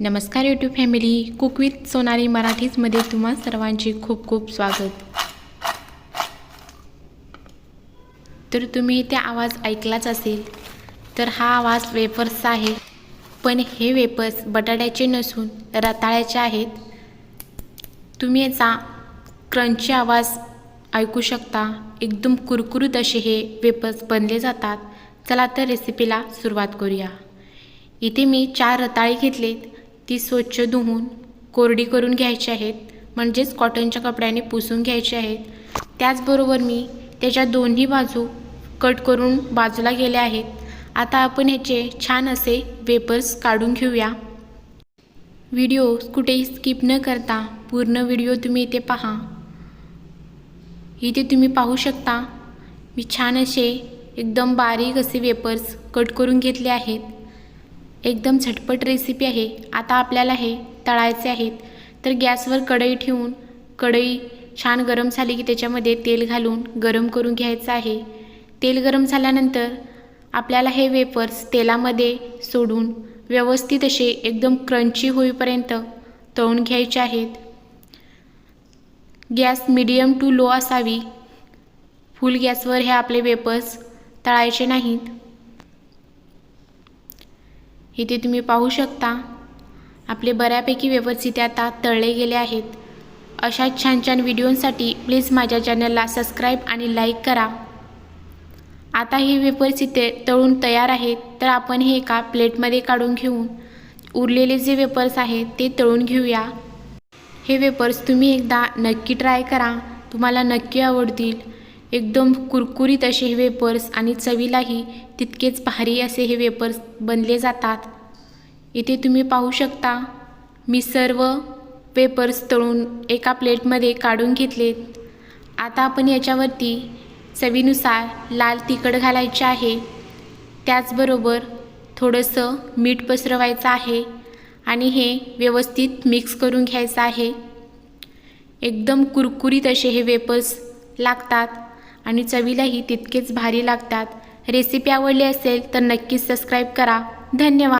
नमस्कार YouTube family cook with Sonali मराठीजमध्ये तुम्हा सर्वांचे खूप खूप स्वागत. तर तुम्ही त्या आवाज ऐकलाच असेल तर हा आवाज वेफर्सचा आहे. पण हे वेफर्स बटाट्याचे नसून रताळ्याचे आहेत. तुम्ही याचा क्रंची आवाज ऐकू शकता. एकदम कुरकुरीत असे हे वेफर्स बनले जातात. चला तर रेसिपीला सुरुवात करूया. इथे मी चार रताळे घेतलेत. ती स्वच्छ धुवून कोरडी करून घ्यायची आहेत म्हणजेच कॉटनच्या कपड्याने पुसून घ्यायची आहेत. त्याचबरोबर मी त्याच्या दोन्ही बाजू कट करून बाजूला गेले आहेत. आता आपण ह्याचे छान असे वेपर्स काढून घेऊया. व्हिडिओ कुठेही स्किप न करता पूर्ण व्हिडिओ तुम्ही इथे पहा. इथे तुम्ही पाहू शकता मी छान असे एकदम बारीक असे वेपर्स कट करून घेतले आहेत. एकदम झटपट रेसिपी आहे. आता आपल्याला हे तळायचे आहेत. तर गॅसवर कढई ठेवून कढई छान गरम झाली की त्याच्यामध्ये तेल घालून गरम करून घ्यायचं आहे. तेल गरम झाल्यानंतर आपल्याला हे वेपर्स तेलामध्ये सोडून व्यवस्थित असे एकदम क्रंची होईपर्यंत तळून घ्यायचे आहेत. गॅस मिडियम टू लो असावी. फुल गॅसवर हे आपले वेपर्स तळायचे नाहीत. इथे तुम्ही पाहू शकता. आपले बऱ्यापैकी व्यवस्थित इथे आता तळले गेले आहेत. अशा छान छान व्हिडिओंसाठी प्लीज माझ्या चॅनलला सबस्क्राईब आणि लाईक करा. आता हे वेपर्स इथे तळून तयार आहेत तर आपण हे एका प्लेटमध्ये काढून घेऊन उरलेले जे वेपर्स आहेत ते तळून घेऊया. हे वेपर्स तुम्ही एकदा नक्की ट्राय करा. तुम्हाला नक्की आवडतील. एकदम कुरकुरीत असे हे वेपर्स आणि चवीलाही तितकेच भारी असे हे वेपर्स बनले जातात. इथे तुम्ही पाहू शकता मी सर्व वेपर्स तळून एका प्लेटमध्ये काढून घेतलेत. आता आपण याच्यावरती चवीनुसार लाल तिखट घालायचे आहे. त्याचबरोबर थोडंसं मीठ पसरवायचं आहे आणि हे व्यवस्थित मिक्स करून घ्यायचं आहे. एकदम कुरकुरीत असे हे वेपर्स लागतात. आणि चवीलाही तितकेच भारी लागतात. रेसिपी आवडली असेल तर नक्कीच सबस्क्राईब करा. धन्यवाद.